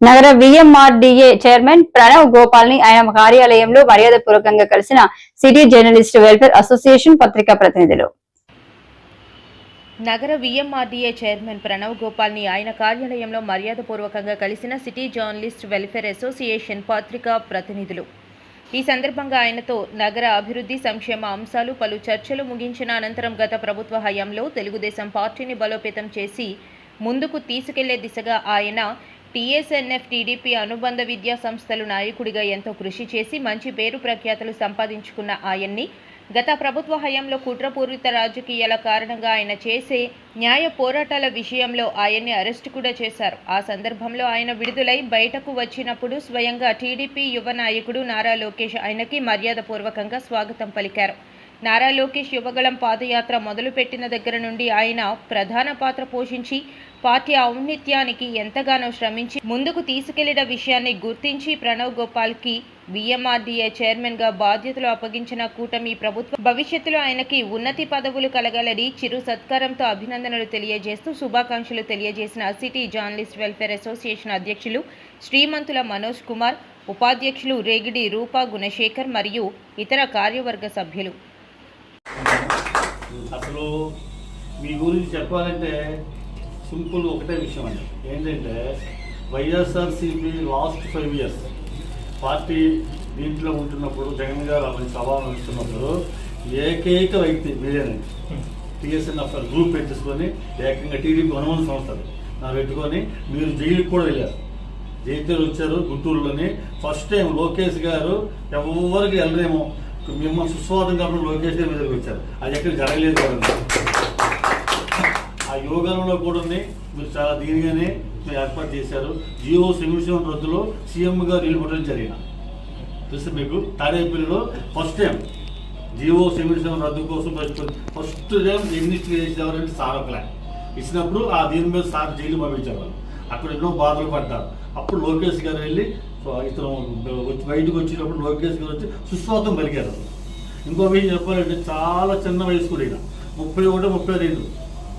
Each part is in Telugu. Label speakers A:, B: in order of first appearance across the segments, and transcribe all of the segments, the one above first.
A: నగర విఎంఆర్డీఏ చైర్మన్ ప్రణవ్ గోపాల్ని ఆయన కార్యాలయంలో మర్యాదపూర్వకంగా కలిసిన సిటీ జర్నలిస్ట్ వెల్ఫేర్ అసోసియేషన్ పత్రికా ప్రతినిధులు.
B: నగర విఎంఆర్డీఏ చైర్మన్ ప్రణవ్ గోపాల్ని ఆయన కార్యాలయంలో మర్యాదపూర్వకంగా కలిసిన సిటీ జర్నలిస్ట్ వెల్ఫేర్ అసోసియేషన్ పత్రికా ప్రతినిధులు. ఈ సందర్భంగా ఆయనతో నగర అభివృద్ధి సంక్షేమ అంశాలు పలు చర్చలు ముగించిన అనంతరం గత ప్రభుత్వ హయాంలో తెలుగుదేశం పార్టీని బలోపేతం చేసి ముందుకు తీసుకెళ్ళే దిశగా ఆయన టీఎస్ఎన్ఎఫ్ టీడీపీ అనుబంధ విద్యా సంస్థలు నాయకుడిగా ఎంతో కృషి చేసి మంచి పేరు ప్రఖ్యాతలు సంపాదించుకున్న ఆయన్ని గత ప్రభుత్వ హయాంలో కుట్రపూరిత రాజకీయాల కారణంగా ఆయన చేసే న్యాయ పోరాటాల విషయంలో ఆయన్ని అరెస్టు కూడా చేశారు. ఆ సందర్భంలో ఆయన విడుదలై బయటకు వచ్చినప్పుడు స్వయంగా టీడీపీ యువ నాయకుడు నారా లోకేష్ ఆయనకి మర్యాదపూర్వకంగా స్వాగతం పలికారు. నారా లోకేష్ యువగళం పాదయాత్ర మొదలుపెట్టిన దగ్గర నుండి ఆయన ప్రధాన పాత్ర పోషించి పార్టీ ఔన్నిత్యానికి ఎంతగానో శ్రమించి ముందుకు తీసుకెళ్ళిన విషయాన్ని గుర్తించి ప్రణవ్ గోపాల్కి బిఎంఆర్డీఏ చైర్మన్గా బాధ్యతలు అప్పగించిన కూటమి ప్రభుత్వం భవిష్యత్తులో ఆయనకి ఉన్నతి పదవులు కలగాలని చిరు సత్కారంతో అభినందనలు తెలియజేస్తూ శుభాకాంక్షలు తెలియజేసిన సిటీ జర్నలిస్ట్ వెల్ఫేర్ అసోసియేషన్ అధ్యక్షులు శ్రీమంతుల మనోజ్ కుమార్ ఉపాధ్యక్షులు రేగిడి రూపా గుణశేఖర్ మరియు ఇతర కార్యవర్గ సభ్యులు.
C: అసలు మీ గురించి చెప్పాలంటే సింపుల్ ఒకటే విషయం అండి. ఏంటంటే YSRCP last five years party దీంట్లో ఉంటున్నప్పుడు జగన్ గారు అతని సభలు ఇస్తున్నప్పుడు ఏకైక వ్యక్తి మీరేనండి టీఎస్ఎన్ఎఫ్ గ్రూప్ పెట్టేసుకొని ఏకంగా టీడీపీ అనుమతి సంస్థలు నా పెట్టుకొని మీరు జైలుకి కూడా వెళ్ళారు. జైలు వచ్చారు గుంటూరులోని. ఫస్ట్ టైం లోకేష్ గారు ఎవరికి వెళ్ళరేమో మిమ్మల్ని సుస్వాదం కాబట్టి లోకేష్ గారి మీదకి వచ్చారు. అది ఎక్కడ జరగలేదు కదండి ఆ యోగంలో కూడా మీరు చాలా దీనిగానే మీరు ఏర్పాటు చేశారు. జియో సెమిషన్ రద్దులో సీఎం గారు నిలబడడం జరిగిన. తెలుసు మీకు? తాడేపల్లిలో ఫస్ట్ టైం జియో సెమిషన్ రద్దు కోసం ఫస్ట్ ఫస్ట్ టైం ఇన్వెస్టిగేషన్ ఎవరంటే సార్ ఒకలే ఇచ్చినప్పుడు ఆ దీని మీద సార్ జైలు పంపించారు అక్కడ ఎన్నో బాధలు పడ్డారు. అప్పుడు లోకేష్ గారు వెళ్ళి ఇతను వచ్చి బయటకు వచ్చినప్పుడు లోకేష్ గారు వచ్చి సుస్వాగతం పలికారు ఇంకో విషయం చెప్పాలంటే చాలా చిన్న వయసు కూడా ఈయన. ముప్పై ఒకటి ముప్పై రెండు.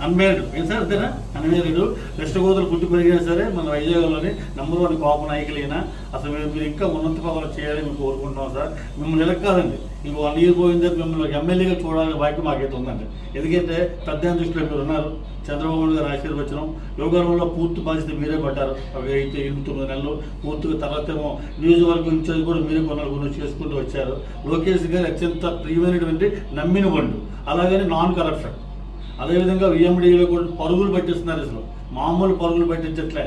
C: అన్మ్యారీడ్ ఏం సార్ అంతేనా? అన్మ్యారీడ్ వెస్ట్ గోదావరి పుట్టి పెరిగినా సరే మన వైజాగ్లోని నెంబర్ వన్ కోప నాయకులైనా అసలు మీరు మీరు ఇంకా ఉన్నత పదవులు చేయాలని మేము కోరుకుంటున్నాం సార్. మిమ్మల్ని ఇలా కాదండి. ఇంకో వన్ ఇయర్ పోయిన తర్వాత మిమ్మల్ని ఎమ్మెల్యేగా చూడాలని భాగ్యం మాకైతే ఉందండి. ఎందుకంటే పెద్ద దృష్టిలో మీరు ఉన్నారు. చంద్రబాబు నాయుడు గారు ఆశీర్వచనం. యోగారంలో పూర్తి బాధ్యత మీరే పడ్డారు. ఒక అయితే ఎనిమిది తొమ్మిది నెలలు. పూర్తిగా తర్వాత ఏమో నియోజకవర్గం ఇన్ఛార్జ్ కూడా మీరే కొన్నాళ్ళు కొన్ని చేసుకుంటూ వచ్చారు. లోకేష్ గారు అత్యంత ప్రియమైనటువంటి నమ్మిన బండు అలాగని నాన్ కరప్షన్ అదేవిధంగా విఎండీలో కూడా పరుగులు పెట్టిస్తున్నారు అసలు. మామూలు పరుగులు పెట్టించట్లే.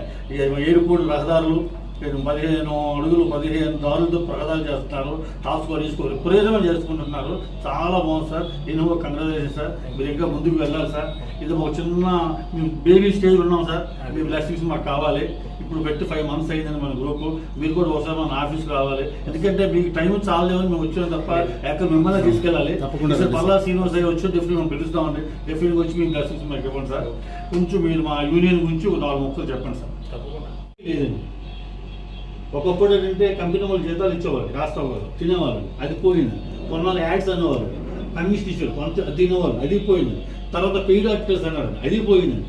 C: ఏడుపూడి రహదారులు నేను పదిహేను అడుగులు పదిహేను దారులతో ప్రకటనలు చేస్తున్నారు. టాస్క్ తీసుకోవాలి విపరీతంగా చేసుకుంటున్నారు. చాలా బాగుంది సార్. నేను కంగ్రాచులేషన్ సార్. మీరు ఇంకా ముందుకు వెళ్ళాలి సార్. ఇది ఒక చిన్న మేము బేబీ స్టేజ్ ఉన్నాం సార్. మీ బ్లెస్సింగ్స్ మాకు కావాలి. ఇప్పుడు పెట్టి ఫైవ్ మంత్స్ అయిందండి మన గ్రూప్ మీరు కూడా ఒకసారి మన ఆఫీస్కి రావాలి. ఎందుకంటే మీకు టైం చాలేమని మేము వచ్చాం తప్ప ఎక్కడ మిమ్మల్ని తీసుకెళ్ళాలి.
D: తప్పకుండా
C: సార్. పల్లా శ్రీనివాస్ అయ్యి వచ్చి డెఫినెట్ మేము పిలుస్తామండి. డెఫినెట్గా వచ్చి మీ బ్లెస్సింగ్స్ మాకు ఇవ్వండి సార్. కొంచెం మీరు మా యూనియన్ గురించి ఒక నాలుగు ముక్కలు చెప్పండి సార్. లేదండి. ఒకప్పుడు ఏంటంటే కంపెనీ వాళ్ళు జీతాలు ఇచ్చేవారు రాష్ట్రం తినేవాళ్ళు అది పోయింది. కొన్నాళ్ళు యాడ్స్ అనేవారు కమ్యూనిస్ట్ ఇచ్చారు కొంత తినేవాళ్ళు అది పోయింది. తర్వాత పెయిడ్ ఆర్టికల్స్ అన్నారు అది పోయింది.